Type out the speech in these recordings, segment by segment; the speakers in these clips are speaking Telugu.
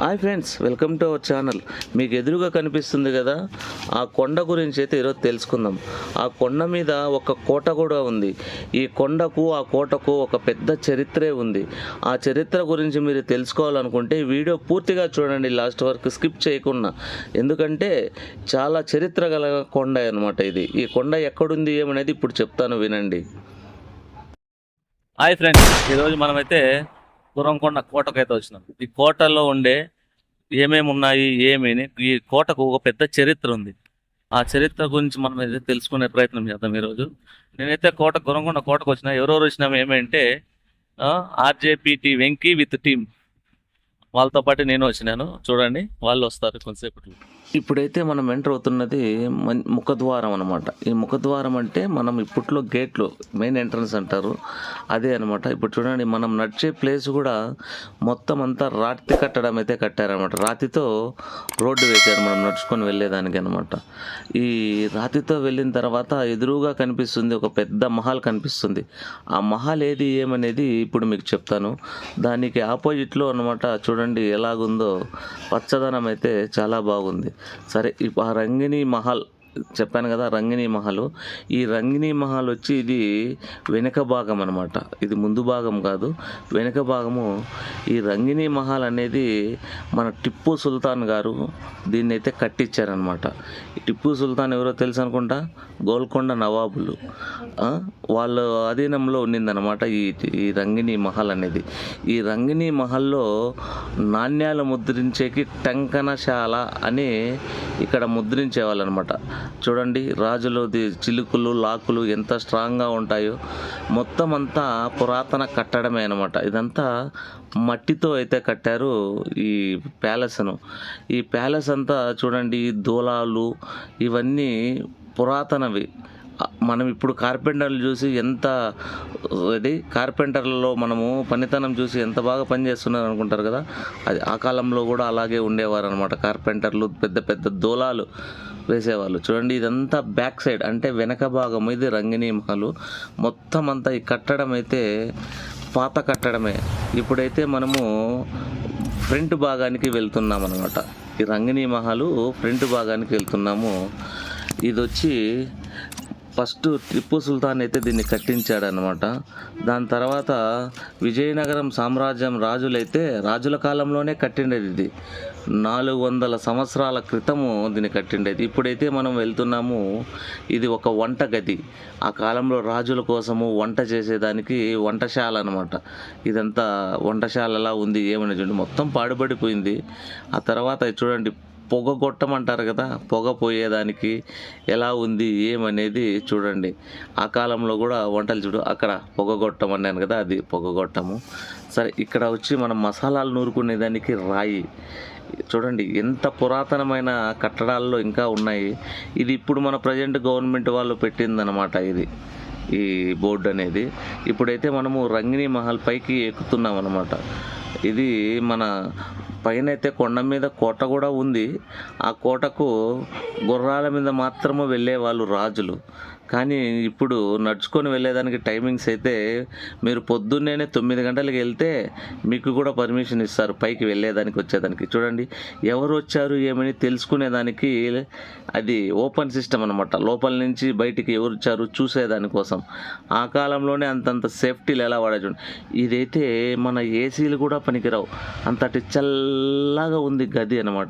Hi friends welcome to our channel మీకు ఎదురుగా కనిపిస్తుంది కదా ఆ కొండ గురించి అయితే ఈరోజు తెలుసుకుందాం. ఆ కొండ మీద ఒక కోట కూడా ఉంది. ఈ కొండకు ఆ కోటకు ఒక పెద్ద చరిత్రే ఉంది. ఆ చరిత్ర గురించి మీరు తెలుసుకోవాలనుకుంటే ఈ వీడియో పూర్తిగా చూడండి లాస్ట్ వరకు స్కిప్ చేయకుండా. ఎందుకంటే చాలా చరిత్ర గల కొండ అనమాట ఇది. ఈ కొండ ఎక్కడుంది ఏమనేది ఇప్పుడు చెప్తాను వినండి. హాయ్ ఫ్రెండ్స్ ఈరోజు మనమైతే గురంకొండ కోటకైతే వచ్చినాం. ఈ కోటలో ఉండే ఏమేమి ఉన్నాయి ఏమేమి? అని ఈ కోటకు ఒక పెద్ద చరిత్ర ఉంది. ఆ చరిత్ర గురించి మనం అయితే తెలుసుకునే ప్రయత్నం చేద్దాం ఈరోజు. నేనైతే కోట గురంకొండ కోటకు వచ్చిన ఎవరెవరు వచ్చినాం ఏమంటే ఆర్జేపీటీ వెంకీ విత్ టీమ్. వాళ్ళతో పాటు నేను వచ్చినాను. చూడండి వాళ్ళు వస్తారు కొంతసేపట్లో. ఇప్పుడైతే మనం ఎంటర్ అవుతున్నది ముఖద్వారం అనమాట ఈ ముఖద్వారం అంటే మనం ఇప్పట్లో గేట్లు మెయిన్ ఎంట్రన్స్ అంటారు. అదే అనమాట ఇప్పుడు చూడండి మనం నడిచే ప్లేస్ కూడా మొత్తం అంతా రాతి కట్టడం అయితే కట్టారనమాట రాతితో రోడ్డు వేశారు మనం నడుచుకొని వెళ్ళేదానికి అనమాట ఈ రాతితో వెళ్ళిన తర్వాత ఎదురుగా కనిపిస్తుంది ఒక పెద్ద మహల్ కనిపిస్తుంది. ఆ మహల్ ఏది ఏమనేది ఇప్పుడు మీకు చెప్తాను. దానికి ఆపోజిట్లో అనమాట చూడండి ఎలాగుందో పచ్చదనం అయితే చాలా బాగుంది. సరే ఇప్పుడు ఆ రంగిణి మహల్ చెప్పాను కదా రంగిణీ మహల్. ఈ రంగిణీ మహల్ వచ్చి ఇది వెనుక భాగం అనమాట ఇది ముందు భాగం కాదు. వెనుక భాగము ఈ రంగిణీ మహల్ అనేది మన టిప్పు సుల్తాన్ గారు దీన్ని అయితే కట్టించారనమాట ఈ టిప్పు సుల్తాన్ ఎవరో తెలుసు అనుకుంటా? గోల్కొండ నవాబులు. వాళ్ళ అధీనంలో ఉన్నిందనమాట ఈ ఈ రంగిణీ మహల్ అనేది. ఈ రంగిణీ మహల్లో నాణ్యాలు ముద్రించేకి టంకనశాల అని ఇక్కడ ముద్రించేవాళ్ళు అనమాట చూడండి రాజులది చిలుకులు లాకులు ఎంత స్ట్రాంగ్గా ఉంటాయో. మొత్తం అంతా పురాతన కట్టడమే అనమాట ఇదంతా మట్టితో అయితే కట్టారు ఈ ప్యాలెస్ను. ఈ ప్యాలెస్ అంతా చూడండి దూలాలు ఇవన్నీ పురాతనవి. మనం ఇప్పుడు కార్పెంటర్లు చూసి ఎంత అది కార్పెంటర్లలో మనము పనితనం చూసి ఎంత బాగా పనిచేస్తున్నారు అనుకుంటారు కదా? అది ఆ కాలంలో కూడా అలాగే ఉండేవారు అనమాట కార్పెంటర్లు పెద్ద పెద్ద దూలాలు వేసేవాళ్ళు. చూడండి ఇదంతా బ్యాక్ సైడ్ అంటే వెనక భాగం ఇది రంగిణీ మహలు. మొత్తం అంతా ఈ కట్టడం అయితే పాత కట్టడమే. ఇప్పుడైతే మనము ఫ్రంట్ భాగానికి వెళ్తున్నాం అనమాట ఈ రంగిణీ మహలు ఫ్రంట్ భాగానికి వెళ్తున్నాము. ఇది వచ్చి ఫస్ట్ టిప్పు సుల్తాన్ అయితే దీన్ని కట్టించాడనమాట దాని తర్వాత విజయనగరం సామ్రాజ్యం రాజులైతే రాజుల కాలంలోనే కట్టిండేది ఇది. నాలుగు వందల సంవత్సరాల క్రితము దీన్ని కట్టిండేది. ఇప్పుడైతే మనం వెళ్తున్నాము ఇది ఒక వంట గది. ఆ కాలంలో రాజుల కోసము వంట చేసేదానికి వంటశాల అనమాట ఇదంతా వంటశాలలా ఉంది ఏమని చూడండి. మొత్తం పాడుబడిపోయింది. ఆ తర్వాత చూడండి పొగ కొట్టమంటారు కదా పొగ పోయేదానికి ఎలా ఉంది ఏమనేది చూడండి. ఆ కాలంలో కూడా వంటలు చూడు అక్కడ పొగ కొట్టం అన్నాను కదా అది పొగ కొట్టము సరే ఇక్కడ వచ్చి మనం మసాలాలు నూరుకునేదానికి రాయి. చూడండి ఎంత పురాతనమైన కట్టడాల్లో ఇంకా ఉన్నాయి. ఇది ఇప్పుడు మన ప్రజెంట్ గవర్నమెంట్ వాళ్ళు పెట్టిందనమాట ఇది ఈ బోర్డు అనేది. ఇప్పుడైతే మనము రంగిణీ మహల్ పైకి ఎక్కుతున్నాం అనమాట ఇది మన పైన అయితే కొండ మీద కోట కూడా ఉంది. ఆ కోటకు గుర్రాల మీద మాత్రమే వెళ్ళేవాళ్ళు రాజులు. కానీ ఇప్పుడు నడుచుకొని వెళ్ళేదానికి టైమింగ్స్ అయితే మీరు పొద్దున్నేనే తొమ్మిది గంటలకు వెళ్తే మీకు కూడా పర్మిషన్ ఇస్తారు పైకి వెళ్ళేదానికి వచ్చేదానికి. చూడండి ఎవరు వచ్చారు ఏమని తెలుసుకునేదానికి అది ఓపెన్ సిస్టమ్ అనమాట లోపల నుంచి బయటికి ఎవరు వచ్చారు చూసేదానికోసం ఆ కాలంలోనే అంతంత సేఫ్టీలు ఎలా వాడే ఇదైతే మన ఏసీలు కూడా పనికిరావు. అంతటి చల్లగా ఉంది గది అనమాట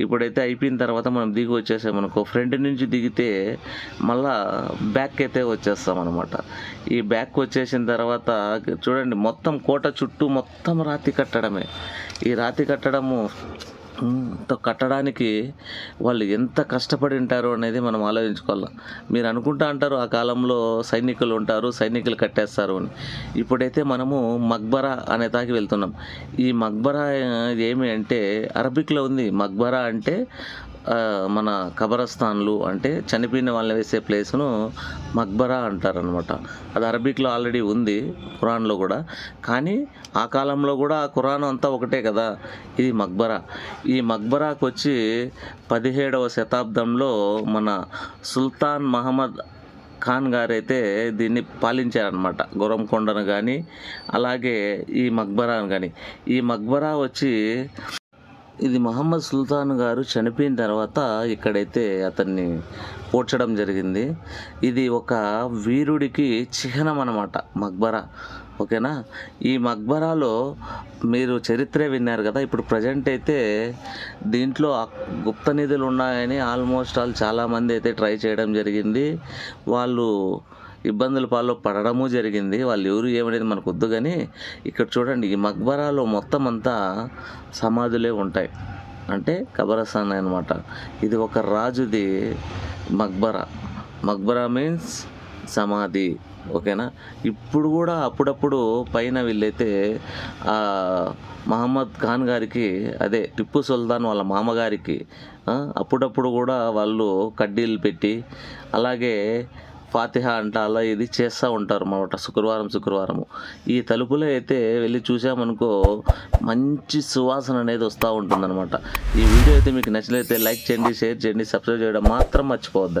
ఇప్పుడైతే అయిపోయిన తర్వాత మనం దిగి వచ్చేసామనుకో ఫ్రంట్ నుంచి దిగితే మళ్ళా బ్యాక్ అయితే వచ్చేస్తాం అనమాట ఈ బ్యాక్ వచ్చేసిన తర్వాత చూడండి మొత్తం కోట చుట్టూ మొత్తం రాతి కట్టడమే. ఈ రాతి కట్టడము కట్టడానికి వాళ్ళు ఎంత కష్టపడి ఉంటారు అనేది మనం ఆలోచించుకోవాలి. మీరు అనుకుంటా అంటారు ఆ కాలంలో సైనికులు ఉంటారు సైనికులు కట్టేస్తారు అని. ఇప్పుడైతే మనము మక్బరా అనే తాకి వెళ్తున్నాం. ఈ మక్బరా ఏమి అంటే అరబిక్లో ఉంది. మక్బరా అంటే మన కబరస్థాన్లు అంటే చనిపోయిన వాళ్ళని వేసే ప్లేస్ను మక్బరా అంటారనమాట అది అరబిక్లో ఆల్రెడీ ఉంది ఖురాన్లో కూడా. కానీ ఆ కాలంలో కూడా ఆ ఖురాన్ అంతా ఒకటే కదా ఇది మక్బరా. ఈ మక్బరాకు వచ్చి పదిహేడవ శతాబ్దంలో మన సుల్తాన్ మహమ్మద్ ఖాన్ గారైతే దీన్ని పాలించారనమాట గొరంకొండను కానీ అలాగే ఈ మక్బరాను కానీ ఈ మక్బరా వచ్చి ఇది మహమ్మద్ సుల్తాన్ గారు చనిపోయిన తర్వాత ఇక్కడైతే అతన్ని పోడ్చడం జరిగింది. ఇది ఒక వీరుడికి చిహ్నం అన్నమాట మక్బరా. ఓకేనా? ఈ మక్బరాలో మీరు చరిత్రే విన్నారు కదా ఇప్పుడు ప్రజెంట్ అయితే దీంట్లో గుప్త నిధులు ఉన్నాయని ఆల్మోస్ట్ ఆల్ చాలామంది అయితే ట్రై చేయడం జరిగింది. వాళ్ళు ఇబ్బందుల పాలు పడడము జరిగింది. వాళ్ళు ఎవరు ఏమనేది మనకు వద్దు కానీ ఇక్కడ చూడండి ఈ మక్బరాలో మొత్తం అంతా సమాధులే ఉంటాయి. అంటే కబరస్థాన్ అనమాట ఇది ఒక రాజుది మక్బరా. మక్బరా మీన్స్ సమాధి. ఓకేనా? ఇప్పుడు కూడా అప్పుడప్పుడు పైన వీళ్ళైతే మహమ్మద్ ఖాన్ గారికి అదే టిప్పు సుల్తాన్ వాళ్ళ మామగారికి అప్పుడప్పుడు కూడా వాళ్ళు కడ్డీలు పెట్టి అలాగే ఫాతిహా అంట అలా ఇది చేస్తూ ఉంటారు అన్నమాట శుక్రవారం శుక్రవారము. ఈ తలుపులో అయితే వెళ్ళి చూసామనుకో మంచి సువాసన అనేది వస్తూ ఉంటుందన్నమాట. ఈ వీడియో అయితే మీకు నచ్చినైతే లైక్ చేయండి షేర్ చేయండి సబ్స్క్రైబ్ చేయడం మాత్రం మర్చిపోవద్దండి.